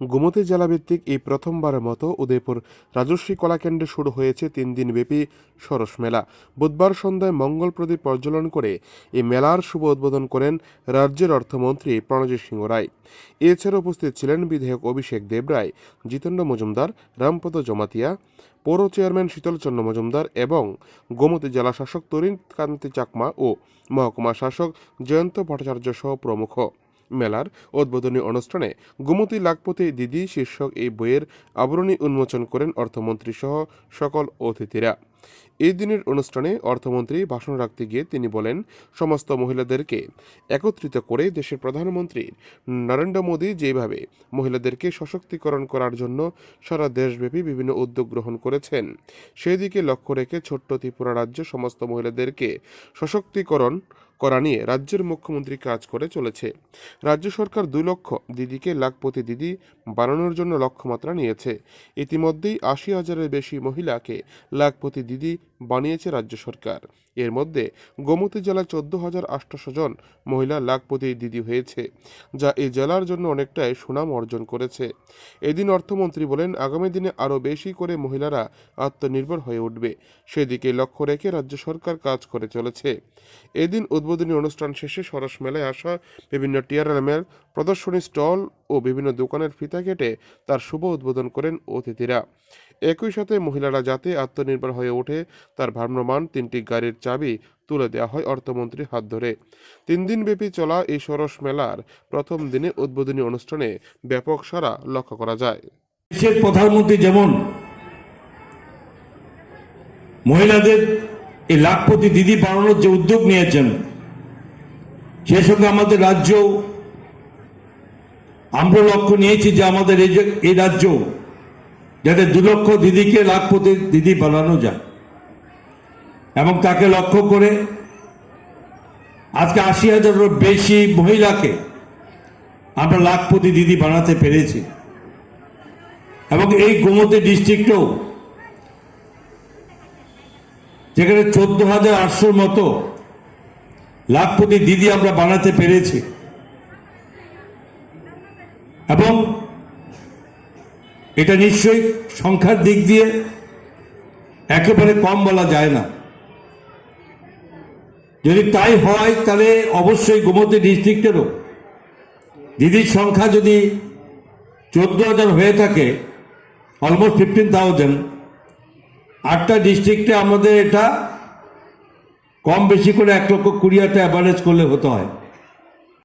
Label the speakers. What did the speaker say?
Speaker 1: গোমতী জেলাভিত্তিক এই প্রথমবারের মতো উদয়পুর রাজস্বী কলাকেন্দ্রে শুরু হয়েছে তিন দিনব্যাপী সরস মেলা। বুধবার সন্ধ্যায় মঙ্গল প্রদীপ প্রজ্বলন করে এই মেলার শুভ উদ্বোধন করেন রাজ্যের অর্থমন্ত্রী প্রণজিৎ সিংহ রায়। এছাড়া উপস্থিত ছিলেন বিধায়ক অভিষেক দেবরায় জিতেন্দ্র মজুমদার, রামপদ জমাতিয়া, পৌর চেয়ারম্যান শীতলচন্দ্র মজুমদার এবং গোমতী জেলা শাসক তরুণ কান্তি চাকমা ও মহকুমা শাসক জয়ন্ত ভট্টাচার্য সহ প্রমুখ। মেলার উদ্বোধনী অনুষ্ঠানে গোমতী লাখপতি দিদি, শীর্ষক এই বইয়ের আবরণী উন্মোচন করেন অর্থমন্ত্রী সহ সকল অতিথিরা। এই দিনের অনুষ্ঠানে অর্থমন্ত্রী ভাষণ রাখতে গিয়ে তিনি বলেন, সমস্ত মহিলাদেরকে একত্রিত করে দেশের প্রধানমন্ত্রী নরেন্দ্র মোদী যেভাবে মহিলাদেরকে সশক্তিকরণ করার জন্য সারা দেশব্যাপী বিভিন্ন উদ্যোগ গ্রহণ করেছেন সেই দিকে লক্ষ্য রেখে ছোট্ট ত্রিপুরা রাজ্য সমস্ত মহিলাদেরকে সশক্তিকরণ করা নিয়ে রাজ্যের মুখ্যমন্ত্রী কাজ করে চলেছে। রাজ্য সরকার দুই লক্ষ দিদিকে লাখপতি দিদি বানানোর জন্য লক্ষ্যমাত্রা নিয়েছে। ইতিমধ্যেই আশি হাজারের বেশি মহিলাকে লাখপতি দিদি বানিয়েছে রাজ্য সরকার। এর মধ্যে গোমতী জেলায় চোদ্দ হাজার আটশো জন মহিলা লাখপতি দিদি হয়েছে, যা এই জেলার জন্য অনেকটাই সুনাম অর্জন করেছে। এদিন অর্থমন্ত্রী বলেন, আগামী দিনে আরও বেশি করে মহিলারা আত্মনির্ভর হয়ে উঠবে। সেদিকে লক্ষ্য রেখে রাজ্য সরকার কাজ করে চলেছে। এদিন অনুষ্ঠান শেষে সরস মেলায় আসা বিভিন্ন টিআরএমের প্রদর্শনী স্টল ও বিভিন্ন দোকানের ফিতা কেটে তার শুভ উদ্বোধন করেন অতিথিরা। একই সাথে মহিলারা যাতে আত্মনির্ভর হয়ে ওঠে, তার ভ্রাম্যমান তিনটি গাড়ির চাবি তুলে দেওয়া হয় অর্থমন্ত্রীর হাত ধরে। তিন দিনব্যাপী চলা এই সরস মেলার প্রথম দিনে উদ্বোধনী অনুষ্ঠানে ব্যাপক সারা লক্ষ্য করা যায়।
Speaker 2: দেশের প্রধানমন্ত্রী যেমন মহিলাদের এই লাখপতি দিদি বানানোর যে উদ্যোগ নিয়েছেন সেই সঙ্গে আমাদের রাজ্য, আমরা লক্ষ্য নিয়েছি যে আমাদের এই যে রাজ্য যাতে দু লক্ষ দিদিকে লাখপতি দিদি বানানো যায়। এবং তাকে লক্ষ্য করে আজকে আশি হাজারেরও বেশি মহিলাকে আমরা লাখপতি দিদি বানাতে পেরেছি। এবং এই গোমতী ডিস্ট্রিক্টেও যেখানে চোদ্দ হাজার আটশোর মতো লাখপতি দিদি আমরা বানাতে পেরেছি। এবং এটা নিশ্চয়ই সংখ্যার দিক দিয়ে একেবারে কম বলা যায় না। যদি তাই হয়, তাহলে অবশ্যই গোমতী ডিস্ট্রিক্টেরও দিদির সংখ্যা যদি চোদ্দ হাজার হয়ে থাকে অলমোস্ট ফিফটিন থাউজেন্ড আটটা ডিস্ট্রিক্টে আমাদের এটা কম বেশি করে এক লক্ষ কুড়ি হাজার অ্যাভারেজ করলে হতে হয়।